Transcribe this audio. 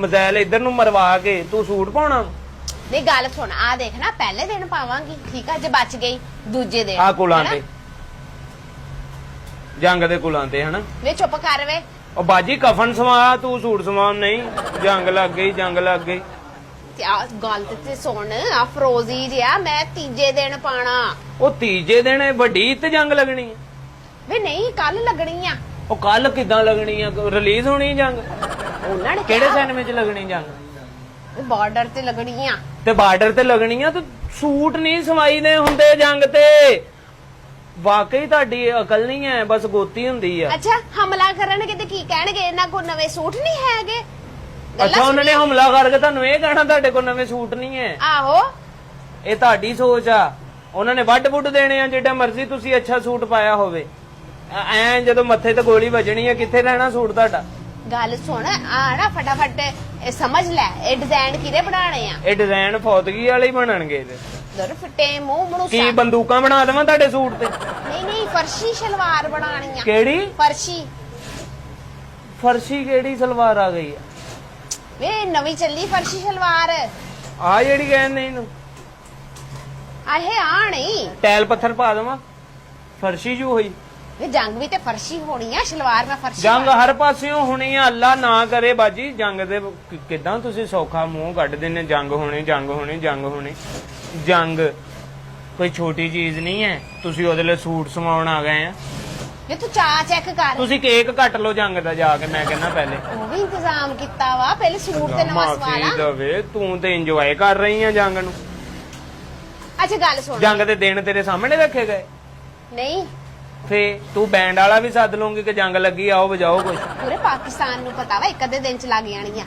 ਮਜ਼ਾਇਲ ਇੱਧਰ ਨੂੰ ਮਰਵਾ ਕੇ ਤੂੰ ਸੂਟ ਪਾਉਣਾ? ਨਹੀਂ ਗੱਲ ਸੁਣ ਆ ਦੇਖ ਨਾ ਪਹਿਲੇ ਦਿਨ ਪਾਵਾਂਗੀ ਠੀਕ ਆ ਜੇ ਬਚ ਗਈ ਦੂਜੇ ਦਿਨ ਆ ਕੁਲਾਂ? ਤੇ। ਜੰਗ ਦੇ ਕੁਲਾਂ ਤੇ ਹਨਾ? ਵੇ ਚੁੱਪ ਕਰ ਵੇ। ਉਹ ਬਾਜੀ ਕਫਨ ਸਵਾ ਤੂੰ ਸੂਟ ਸਵਾ ਨਹੀਂ ਜੰਗ ਲੱਗ ਗਈ ਜੰਗ ਲੱਗ ਗਈ। ਤੇ ਆ ਗੱਲ ਤੇ- ਤੇ ਸੁਣ ਆ ਫਰੋਜ਼ੀ ਜਿਆ ਮੈਂ ਤੀਜੇ ਦਿਨ ਪਾਣਾ। ਉਹ ਤੀਜੇ ਦਿਨ ਇਹ ਵੱਡੀ ਤੇ ਜੰਗ ਲੱਗਣੀ ਹੈ ਵੇ ਨਹੀਂ ਕੱਲ ਲੱਗਣੀ ਆ। ਉਹ ਕੱਲ ਕਿਦਾਂ ਲੱਗਣੀ ਆ? ਰਿਲੀਜ਼ ਹੋਣੀ ਜੰਗ? ਉਹਨਾਂ ਨੇ ਕਿਹੜੇ ਸਿਨੇਮੇ 'ਚ ਲੱਗਣੀ ਜੰਗ? ਬਾਰਡਰ ਤੇ ਲੱਗਣੀ ਆ ਤੇ ਬਾਰਡਰ ਤੇ ਲੱਗਣੀ ਆ ਤੇ ਸੂਟ ਨਹੀਂ ਸਵਾਈ ਦੇ ਹੁੰਦੇ ਜੰਗ ਤੇ। ਵਾਕਈ ਤੁਹਾਡੀ ਅਕਲ ਨਹੀਂ ਹੈ ਬਸ ਗੋਤੀ ਹੁੰਦੀ ਆ। ਅੱਛਾ ਹਮਲਾ ਕਰਨਗੇ ਤੇ ਕੀ ਕਹਿਣਗੇ? ਇਹਨਾਂ ਕੋਲ ਨਵੇਂ ਸੂਟ ਨਹੀਂ ਹੈਗੇ। ਗੱਲਾਂ ਅੱਛਾ ਉਹਨਾਂ ਨੇ ਸੁਣੀਆਂ? ਹਮਲਾ ਕਰਕੇ ਤੁਹਾਨੂੰ ਇਹ ਕਹਿਣਾ ਤੁਹਾਡੇ ਕੋਲ ਨਵੇਂ ਸੂਟ ਨਹੀਂ ਹੈ। ਆਹੋ। ਇਹ ਤੁਹਾਡੀ ਸੋਚ ਆ। ਉਹਨਾਂ ਨੇ ਵੱਡ ਵੁੱਡ ਦੇਣੇ ਆ ਜਿਹੜਾ ਮਰਜ਼ੀ ਤੁਸੀਂ ਅੱਛਾ ਸੂਟ ਪਾਇਆ ਹੋਵੇ। ਐਂ ਜਦੋਂ ਮੱਥੇ ਤੇ ਗੋਲੀ ਵੱਜਣੀ ਆ ਕਿੱਥੇ ਰਹਿਣਾ ਸੂਟ ਤੁਹਾਡਾ? ਗੱਲ ਸੁਣ ਆ ਨਾ ਫਟਾਫਟ ਇਹ ਸਮਝ ਲੈ ਇਹ ਡਿਜ਼ਾਈਨ ਕਿਹਦੇ ਬਣਾਣੇ ਆ? ਇਹ ਡਿਜ਼ਾਈਨ ਫੌਤਗੀ ਵਾਲੇ ਹੀ ਬਣਨਗੇ ਇਹਦੇ। ਦਰ ਫਟੇ ਮੂੰਹ ਮਣੂਸਾ ਕੀ ਬੰਦੂਕਾਂ ਬਣਾ ਦੇਵਾਂ ਤੁਹਾਡੇ ਸੂਟ ਤੇ? ਨਹੀਂ ਨਹੀਂ ਫਰਸ਼ੀ ਸ਼ਲਵਾਰ ਬਣਾਣੀ ਆ। ਕਿਹੜੀ? ਫਰਸ਼ੀ। ਫਰਸ਼ੀ ਕਿਹੜੀ ਸਲਵਾਰ ਆ ਗਈ ਆ? ਵੇ ਨਵੀਂ ਚੱਲੀ ਫਰਸ਼ੀ ਸ਼ਲਵਾਰ। ਆ ਜਿਹੜੀ ਕਹਿੰਦੇ ਇਹਨੂੰ ਆਹੇ ਆ ਨਹੀਂ। ਟੈਲ ਪੱਥਰ ਪਾ ਦੇਵਾਂ। ਫਰਸ਼ੀ ਜੂ ਹੋਈ। ਵੇ ਜੰਗ ਵੀ ਤੇ ਫਰਸ਼ੀ ਹੋਣੀ ਆ ਸ਼ਲਵਾਰ ਮੈਂ ਫਰਸ਼ੀ ਜੰਗ ਹਰ ਪਾਸਿਓਂ ਹੋਣੀ ਆ ਅੱਲਾ ਨਾ ਕਰੇ ਬਾਜੀ ਜੰਗ ਦੇ ਕਿ- ਕਿੱਦਾਂ ਤੁਸੀਂ ਸੌਖਾ ਮੂੰਹ ਕੱਢਦੇ ਨੇ ਜੰਗ ਹੋਣੀ ਜੰਗ ਹੋਣੀ ਜੰਗ ਹੋਣੀ। ਜੰਗ ਕੋਈ ਛੋਟੀ ਚੀਜ਼ ਨਹੀਂ ਹੈ ਤੁਸੀਂ ਉਹਦੇ ਲਈ ਸੂਟ ਸਵਾਉਣ ਆ ਗਏ ਆ। ਵੇ ਤੂੰ ਚਾਹ ਚੈੱਕ ਕਰ। ਤੁਸੀਂ ਕੇਕ ਕੱਟ ਲਓ ਜੰਗ ਦਾ ਜਾ ਕੇ ਮੈਂ ਕਹਿੰਦਾ ਪਹਿਲੇ। ਉਹ ਵੀ ਇੰਤਜ਼ਾਮ ਕੀਤਾ ਵਾ ਪਹਿਲੇ ਸੂਟ ਤੇ ਨਵਾਂ ਮਾਫੀ ਲਾ ਦਵੇ ਤੂੰ ਤੇ ਇੰਜੋਏ ਕਰ ਰਹੀ ਆ ਜੰਗ ਨੂੰ। ਅੱਛਾ ਗੱਲ ਸੁਣ। ਜੰਗ ਦੇ ਦਿਨ ਤੇਰੇ ਸਾਹਮਣੇ ਰੱਖੇ ਗਏ। ਨਹੀਂ ਫੇ ਤੂੰ ਬੈਂਡ ਵਾਲਾ ਵੀ ਸੱਦ ਲੂੰਗੀ ਕਿ ਜੰਗ ਲੱਗੀ ਆਓ ਵਜਾਓ ਕੁਝ ਪੂਰੇ ਪਾਕਿਸਤਾਨ ਨੂੰ ਪਤਾ ਵਾ, ਇੱਕ ਅੱਧੇ ਦਿਨ ਚ ਲੱਗ ਜਾਣਗੀਆਂ।